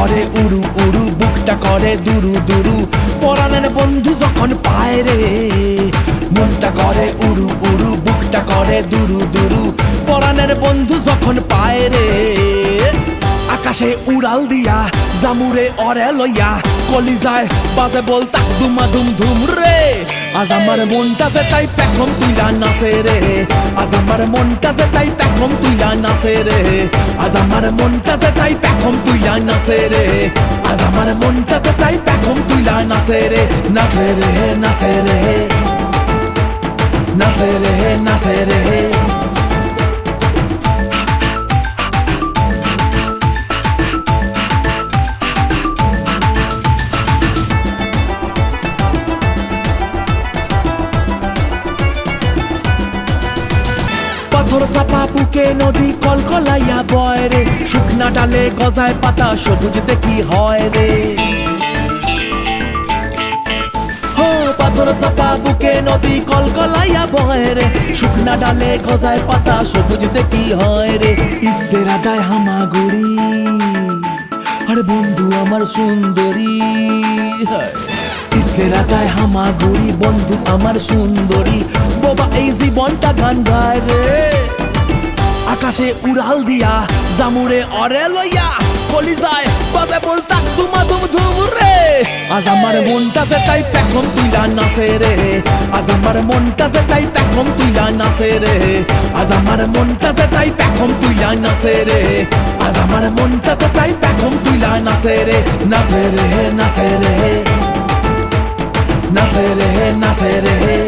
করে উড়ু উড়ু, বুকটা করে দুরু দুরু। পরাণের বন্ধু যখন পায় রে, মনটা করে উড়ু উড়ু, বুকটা করে দুরু দুরু। পরাণের বন্ধু যখন পায় রে, আকাশে উড়াল দিয়া, জামুরে অরে লইয়া কলি যায় বাজে বল তাক দুমা দুম ধুম রে। আজ আমার মনটা যে তাই পেখম তুইলা নাচে রে। আজ আমার মনটা যে তাই পেখম তুইলা নাচে রে। আজ আমার মনটা যে তাই পেখম তুইলা নাচে রে। আজ আমার মনটা যে তাই পেখম তুইলা নাচে রে। নাচে রে নাচে রে। নাচে রে নাচে রে। চাপা বুকে নদী কলকলাইয়া বয় রে। শুকনা ডালে গজায় পাতা, সবুজ দেখি হয় রে। পাথর চাপা বুকে নদী কলকলাইয়া বয় রে। শুকনা ডালে গজায় পাতা, সবুজ দেখি হয় রে। ইসেরা ডায় হামাগুড়ি, আরে বন্ধু আমার সুন্দরী। ইসেরা গায় হামাগুড়ি, বন্ধু আমার সুন্দরী। বাবা এই জীবনটা গান গায় রে। আকাশে উড়াল দিয়া জামুরে অরে লইয়া কলি যায়, বাজে বলতা তুমা তুম ধুম রে আজ আমার মনটা যে তাই পেখম তুইলা নাচে রে আজ আমার মনটা যে তাই পেখম তুইলা নাচে রে আজ আমার মনটা যে তাই পেখম তুইলা নাচে রে আজ আমার মনটা যে তাই পেখম তুইলা নাচে রে নাচে রে নাচে রে নাচে রে নাচে রে